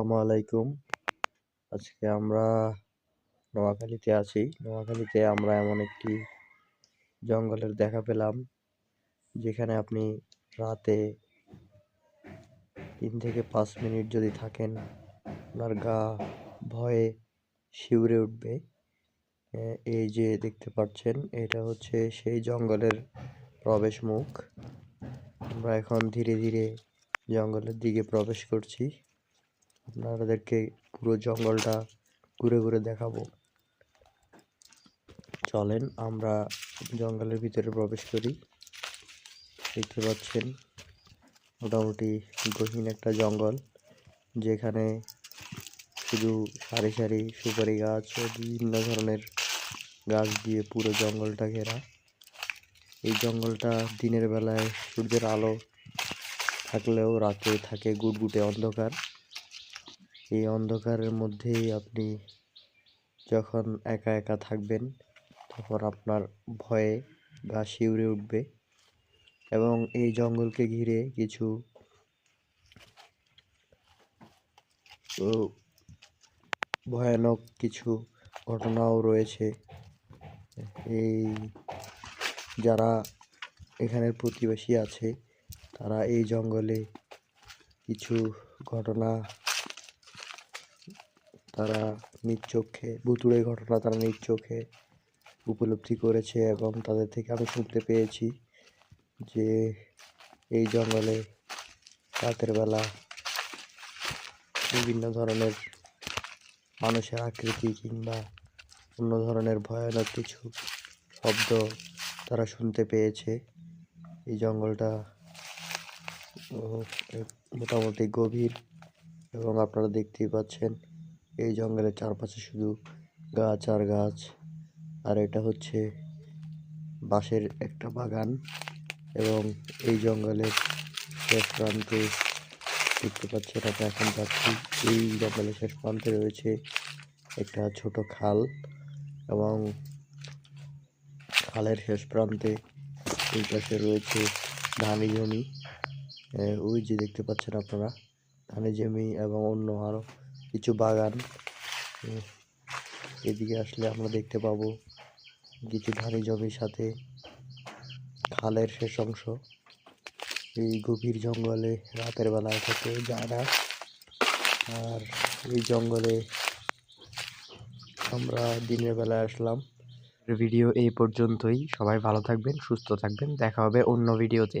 আসসালামু আলাইকুম। আজকে আমরা নোয়াখালীতে আছি। নোয়াখালীতে আমরা এমন একটি জঙ্গলের দেখা পেলাম, যেখানে আপনি রাতে তিন থেকে পাঁচ মিনিট যদি থাকেন, আপনার গা ভয়ে শিউরে উঠবে। এই যে দেখতে পাচ্ছেন, এটা হচ্ছে সেই জঙ্গলের প্রবেশ মুখ। আমরা এখন ধীরে ধীরে জঙ্গলের দিকে প্রবেশ করছি। আপনাদেরকে পুরো জঙ্গলটা ঘুরে ঘুরে দেখাবো। চলেন আমরা জঙ্গলের ভিতরে প্রবেশ করি। দেখতে পাচ্ছেন, মোটামুটি গহীন একটা জঙ্গল, যেখানে শুধু সারি সারি সুপারি গাছ ও বিভিন্ন ধরনের গাছ দিয়ে পুরো জঙ্গলটা ঘেরা। এই জঙ্গলটা দিনের বেলায় সূর্যের আলো থাকলেও রাতে থাকে গুটগুটে অন্ধকার। এই অন্ধকারের মধ্যেই আপনি যখন একা একা থাকবেন, তখন আপনার ভয়ে গা শিউরে উঠবে এবং এই জঙ্গলকে ঘিরে কিছু ভয়ানক কিছু ঘটনাও রয়েছে। এই যারা এখানের প্রতিবেশী আছে, তারা এই জঙ্গলে কিছু ঘটনা তারা নিজ চোখে, ভুতুড়ে ঘটনা তারা নিজ চোখে উপলব্ধি করেছে এবং তাদের থেকে আমি শুনতে পেয়েছি যে এই জঙ্গলে রাতের বেলা বিভিন্ন ধরনের মানুষের আকৃতি কিংবা অন্য ধরনের ভয়ানক কিছু শব্দ তারা শুনতে পেয়েছে। এই জঙ্গলটা মোটামুটি গভীর এবং আপনারা দেখতেই পাচ্ছেন এই জঙ্গলের চারপাশে শুধু গাছ আর গাছ। আর এটা হচ্ছে বাঁশের একটা বাগান এবং এই জঙ্গলের শেষ প্রান্তে দেখতে পাচ্ছেন আমরা এখন যাচ্ছি। এই জঙ্গলের শেষ প্রান্তে রয়েছে একটা ছোট খাল এবং খালের শেষ প্রান্তে এই পাশে রয়েছে ধানি জমি। ওই যে দেখতে পাচ্ছেন আপনারা, ধানি জমি এবং অন্য আরও কিছু বাগান। এদিকে আসলে আমরা দেখতে পাবো কিছু ধানি জমির সাথে খালের শেষ অংশ। এই গভীর জঙ্গলে রাতের বেলায় থেকে যায় না। আর এই জঙ্গলে আমরা দিনের বেলায় আসলাম। ভিডিও এই পর্যন্তই। সবাই ভালো থাকবেন, সুস্থ থাকবেন। দেখা হবে অন্য ভিডিওতে।